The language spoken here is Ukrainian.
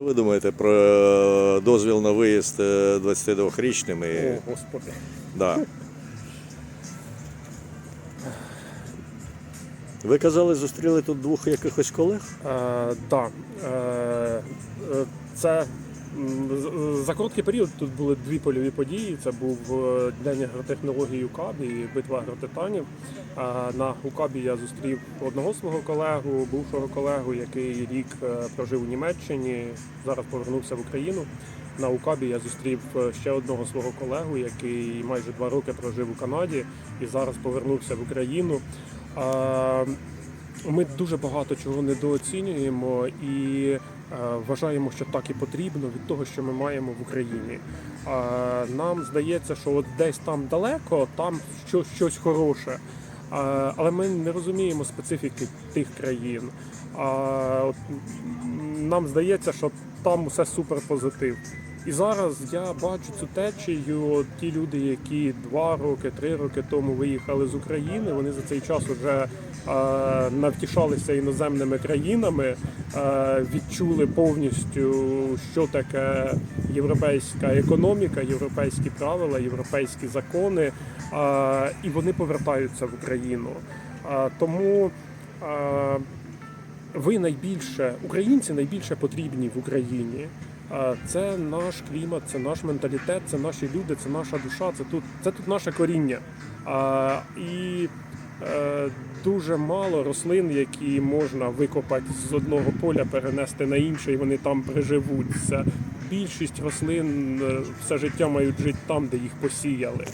Ви думаєте про е, дозвіл на виїзд е, 22-річними? О, господи. Да. Ви казали, зустріли тут двох якихось колег? Е, да. Е, е, це за короткий період тут були дві польові події. Це був е, День агротехнології УКАБі і битва агротитанів. На УКАБі я зустрів одного свого колегу, бувшого колегу, який рік е, прожив у Німеччині, зараз повернувся в Україну. На УКАБі я зустрів е, ще одного свого колегу, який майже два роки прожив у Канаді і зараз повернувся в Україну. Ми дуже багато чого недооцінюємо і е, вважаємо, що так і потрібно від того, що ми маємо в Україні. Нам здається, що от десь там далеко, там щось, хороше. Але ми не розуміємо специфіки тих країн. Нам здається, що там усе супер позитив. І зараз я бачу цю течію. Ті люди, які два роки, три роки тому виїхали з України, вони за цей час вже е, навтішалися іноземними країнами, е, відчули повністю, що таке європейська економіка, європейські правила, європейські закони, е, і вони повертаються в Україну. Тому ви найбільше, українці найбільше потрібні в Україні. Це наш клімат, це наш менталітет, це наші люди, це наша душа, це тут, це тут наше коріння. А, і е, дуже мало рослин, які можна викопати з одного поля, перенести на інше, і вони там приживуться. Більшість рослин е, все життя мають жити там, де їх посіяли.